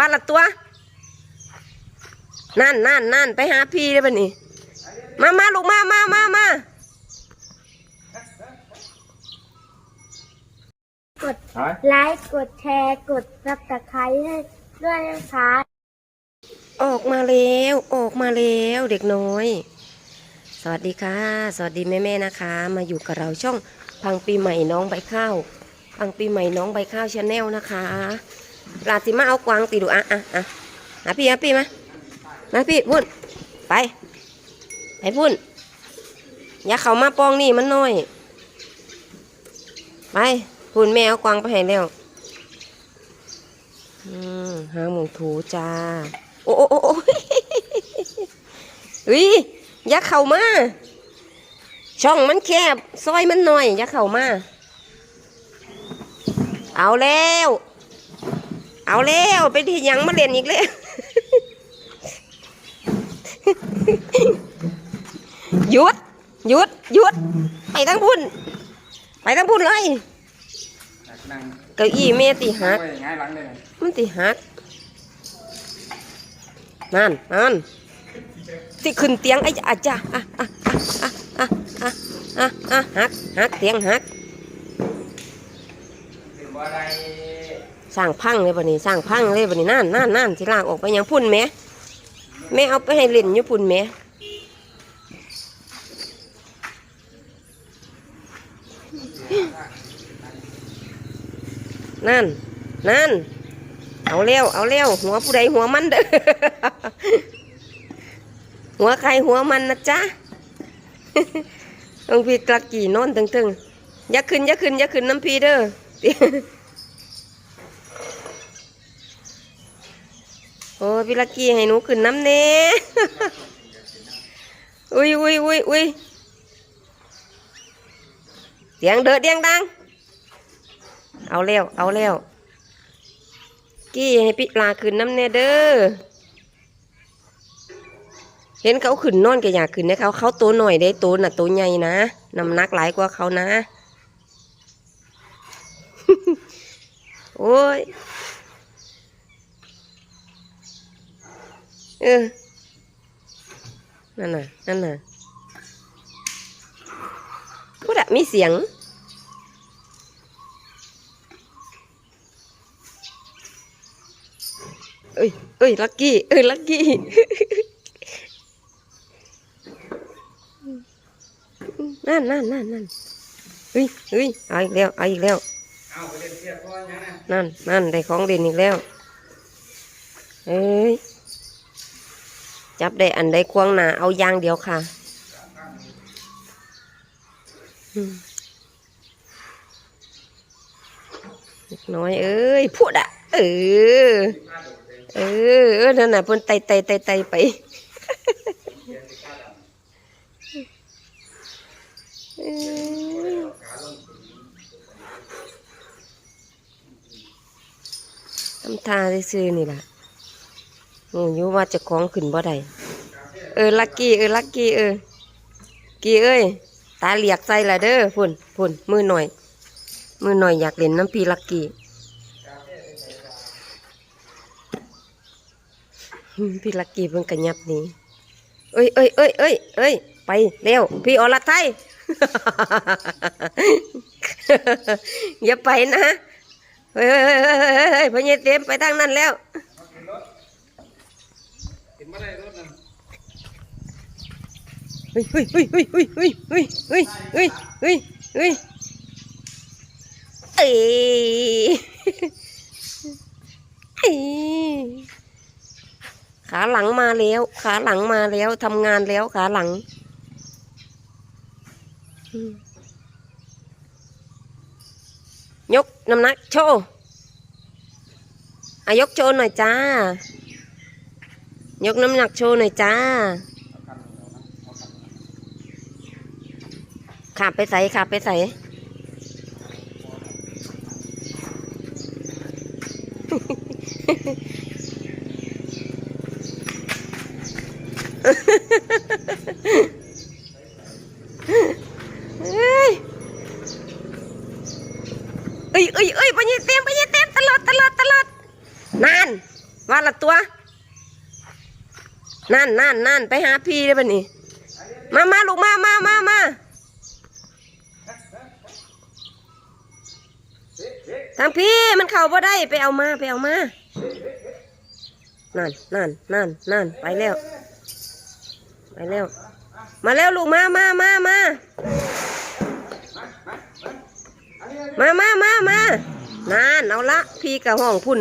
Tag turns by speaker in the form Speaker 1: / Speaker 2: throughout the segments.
Speaker 1: ว่าละตัว นั่นนั่นนั่นไปหาพี่ได้ปะนี่ มามาลูกมามามามา
Speaker 2: กดไลค์กดแชร์กดซับสไครต์ให้ด้วยนะคะ
Speaker 1: ออกมาแล้วออกมาแล้วเด็กน้อย สวัสดีค่ะ สวัสดีแม่แม่ๆนะคะ มาอยู่กับเราช่องพังปีใหม่น้องใบข้าวพังปีใหม่น้องใบข้าวชาแนลนะคะ ลาสิมาเอากวางตีดูอะอะอะหาพี่หาพี่มามาพี่พุ่นไป ไปพุ่นอย่าเข้ามาปองนี่มันน้อย ไปพุ่นแม่เอากวางไปให้แล้วอืมหาหมูถูจ้า โอ้โอ้โอ้โอ้เฮ้ยอย่าเข้ามาช่องมันแคบ ซอยมันหน่อยอย่าเข้ามา เอาแล้ว เอาแล้วไปที่ยังมาเล่นอีกแล้วหยุดหยุดหยุดไปทั้งพุ่น ไปทั้งพุ่นเลยเก้าอี้เมติหัก
Speaker 3: ไว้ง่ายหลังเมั
Speaker 1: นติหักนั่นนั่นสิขึ้นเตียงไอ้จ้าจ้าอะอะอะอะอะอะอะหักหักเตียงหัก
Speaker 3: เป็นบ่ได้
Speaker 1: สร้างพังเลยบัดนี้สร้างพังเลยบัดนี้นั่นนั่นนั่นสิลากออกไปยังพุ่นแหม่แม่เอาไปให้เล่นอยู่พุ่นแหม่นั่น นั่น เอาเร็ว เอาเร็ว หัวผู้ใดหัวมันเด้อ หัวใครหัวมันนะจ๊ะต้องพี่กลักกี่นอนตึงๆอย่าขึ้นอย่าขึ้นอย่าขึ้นน้ำพีเด้อ โอ้ยพี่ลักกี้ให้หนูขึ้นน้ำเน่อุ้ยอุ้ยอุ้ยอุ้ยเสียงเดือดเดียงดัง เอาเร็วเอาเร็วกี้ให้พี่ลาขึ้นน้ำเน่เด้อ เห็นเขาขึ้นนอนก็อยากขึ้นนะเขาเขาโตหน่อยได้โตน่ะโตใหญ่นะน้ำหนักหลายกว่าเขานะ โอ้ย เออ นั่นน่ะ นั่นน่ะพูดอะมีเสียง เอ้ยเอ้ย ลักกี้ เอ้ย ลักกี้นั่นนั่นนั่นนั่นเฮ้ยเฮ้ยเอาอีกแล้วเอาอีกแล้ว
Speaker 3: นั่นนั่
Speaker 1: นนั่นได้ของเด่นอีกแล้วเอ้ย จับได้อันใดควงหนาเอาอยางเดียวค่ะน้อยเอ้ยพูดอะเออ เออนั่นน่ะพ่นไตไตไตไตไปทำท่าซื่อนี่ละ โอ้ยว่าจะคล้องขึ้นบ่ได้เออลักกี้เออลักกี้เออ กี้เอ้ย ตาเหลียกใส่ละเด้อพุ่นพุ่นมือหน่อย มือหน่อยอยากเล่นน้ำพีลักกี้พี่ลักกี้เพิ่งกระยับนี้เอ้ยเอ้ยเอ้ยเอ้ยเอ้ยไปเร็วพี่อรไทยอย่าไปนะเฮ้ยเฮ้ยเฮ้ยเฮ้ยเฮ้ยพญเต็มไปทางนั้นแล้ว
Speaker 3: เห็นบ่ได้รถนั่น
Speaker 1: เฮ้ยเฮ้ยเฮ้ยเฮ้ยเฮ้ยเฮ้ยเฮ้ยเฮ้ยเฮ้ยเฮ้ยเฮ้ยเอ้ยเอ้ยขาหลังมาแล้ว ขาหลังมาแล้วทำงานแล้วขาหลังยกน้ำหนักโชว์อายกโชว์หน่อยจ้า ยกน้ำหนักโชว์หน่อยจ้าขับไปใส่ขับไปใส่เอ้ยเอ้ยเอ้ยเอ้ยไปยี่เต็มไปยี่เต็มตลอดตลอดตลอดนานว่าละตัว นั่นนั่นนั่นไปหาพี่ได้ปะนี่มามาลูกมามามามาทางพี่มันเข้าบ่ได้ไปเอามาไปเอามานั่นนั่นนั่นนั่นไปแล้ว ไปแล้ว มาแล้วลูกมามามามามามามามานั่นเอาละพี่กับห้องพุ่น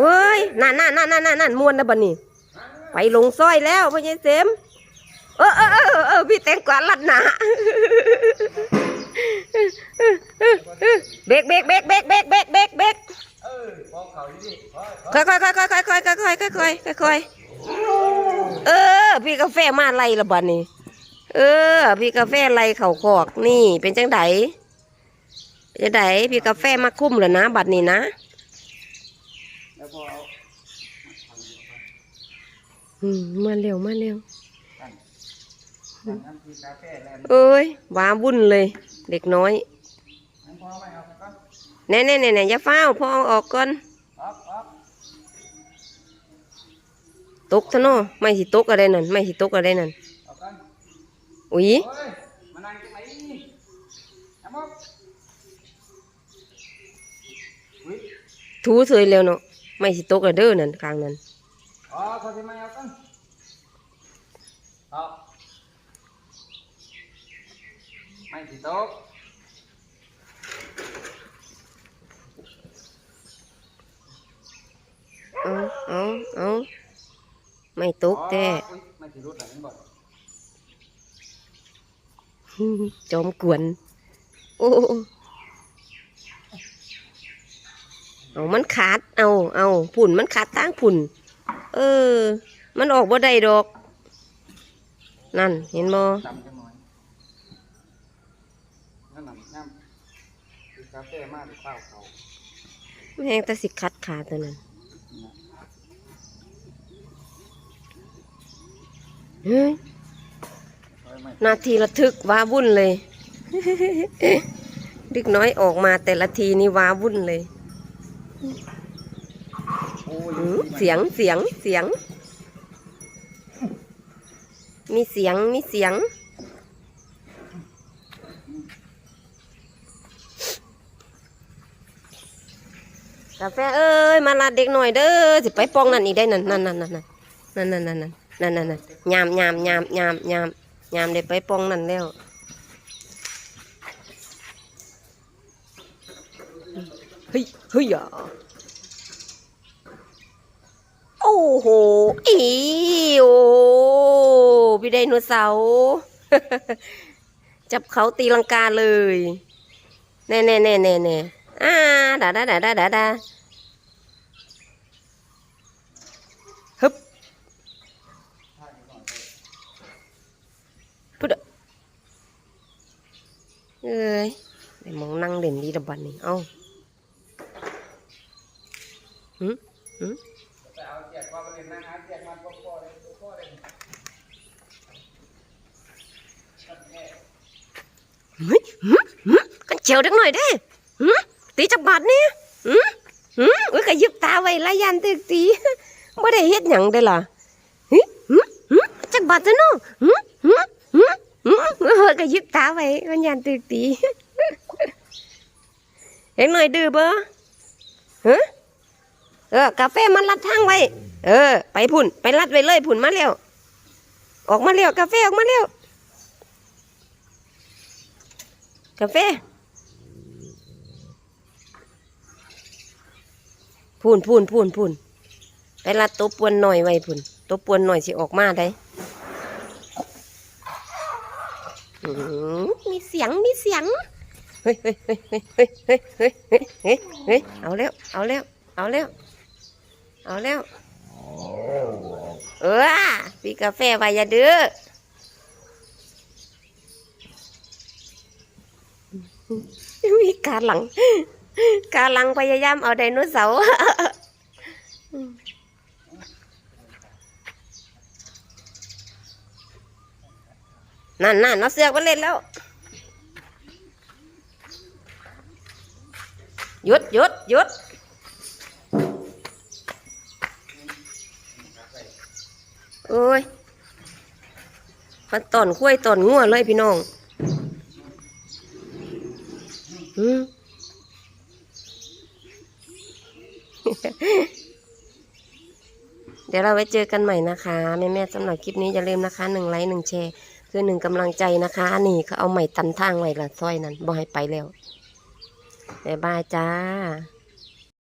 Speaker 1: เว้ยนั่นนั่นนั่นนั่นนั่นนั่นมวนนะบันนี่ไปลงซอยแล้วพ่อใหญ่เสมเออเออเออเออพี่แตงกวาลัดหนาเบรกเบรกเบรกเบรกเบรกเบรกเบรกเบรก
Speaker 3: เออพอเขาอยู่ดิพอ
Speaker 1: ค่อยค่อยค่อยค่อยค่อยค่อยค่อยค่อยค่อยค่อยค่อยเออ พี่กาแฟมาไล่ละบัดนี้ เออ พี่กาแฟไล่เข่าคอกนี่ เป็นจังไดจะไดพี่กาแฟมาคุ้มแล้วนะบัดนี้นะ
Speaker 3: แล้วพอเอา
Speaker 1: อืมมาเร็วมาเร็ว
Speaker 3: สั่งน้ำทีกาแฟแล้ว
Speaker 1: เอ้ยว้าวุ่นเลย เด็กน้อย
Speaker 3: งั้นพอไม่เอาไปก่อน
Speaker 1: แน่แน่แน่แน่อย่าเฝ้าวพอเอาออกก่อน
Speaker 3: ออกออก
Speaker 1: ตกทะโนไม่สิตกอะไรนั่นไม่สิตกอะไรนั่น
Speaker 3: ออกก่อน
Speaker 1: อุ้ย
Speaker 3: โอ้ยมานั่งตรงไหนน้ำมกอุ้ย
Speaker 1: ถูเสยเร็วเนาะ ไม่สิตกอะเด้อนั่นกลางนั้น
Speaker 3: อ๋อเขาจะไม่เอากันเอาไม่ติดโต๊ะ
Speaker 1: เอาเอาเอาไม่ตกแต่
Speaker 3: อุ๊ยไม่ติดรถไหนก่อน
Speaker 1: จอมกวน โอ้ เอามันขาด เอาเอาผุ่นมันขาดตั้งผุ่น เออ มันออกบ่ได้ดอก นั่น เห็นบ่
Speaker 3: จำกันหน่อยนั่นน่ะน้ำกินกาแฟมากหรือเปล่าเขา
Speaker 1: แห้งแต่สิคัดขาตัวนั้นเฮ้ยนาทีระทึกว้าวุ่นเลยเด็กน้อยออกมาแต่ละทีนี่ว้าวุ่นเลย เสียงเสียงเสียง มีเสียงมีเสียง กาแฟเอ้ยมาลาดเด็กหน่อยเด้อสิไปปองนั่นอีกได้นั่นนั่นนั่นนั่นนั่นนั่นนั่นนั่นนั่นนั่นนั่นยามยามยามยามยามยามได้ไปปองนั่นแล้ว เฮ้ยเฮ้ยอะโอ้โหอีโอพี่ไดโนเสาร์จับเขาตีลังกาเลยแน่แน่แน่แน่แน่อ่าดาดาดาดาดาดาฮึบพุดเอ้ยมองนั่งเด่นดี
Speaker 3: ระบัดนี่เอ้า
Speaker 1: con chèo đứng nổi đấy tí chọc bạt nè ui cái giúp ta vậy la gian từ tí mới để hết nhận đây là chắc bạt thế nó hơi cái giúp ta vậy con gian từ tí em nói được bơ hả เออกาแฟมันรัดทางไว้ เออ ไปพุ่น ไปรัดไว้เลยพุ่นมาเร็วออกมาเร็วกาแฟออกมาเร็วกาแฟพูนพูนพูนพูนไปรัดตัวปวนหน่อยไว้พุ่นตัวปวนหน่อยสิออกมาได้มีเสียงมีเสียงเฮ้ยเฮ้ยเฮ้ยเฮ้ยเฮ้ยเฮ้ยเฮ้ยเอาแล้วเอาแล้วเอาแล้ว เอาแล้ว เออพี่กาแฟไว้อย่าดื้อมีการหลัง การหลังพยายามเอาไดโนเสาร์นั่นนั่นเอาเสือกมาเล่นแล้ว หยุดหยุดหยุด โอ้ยมันตอนคุ้ยตอนงัวเลยพี่น้องอืมเดี๋ยวเราไว้เจอกันใหม่นะคะแม่แม่ๆสำหรับคลิปนี้อย่าลืมนะคะหนึ่งไลค์หนึ่งแชร์คือหนึ่งกำลังใจนะคะ นี่เขาเอาใหม่ตันทางไว้ละซอยนั้นบ่ให้ไปแล้วบ๊ายบายจ้า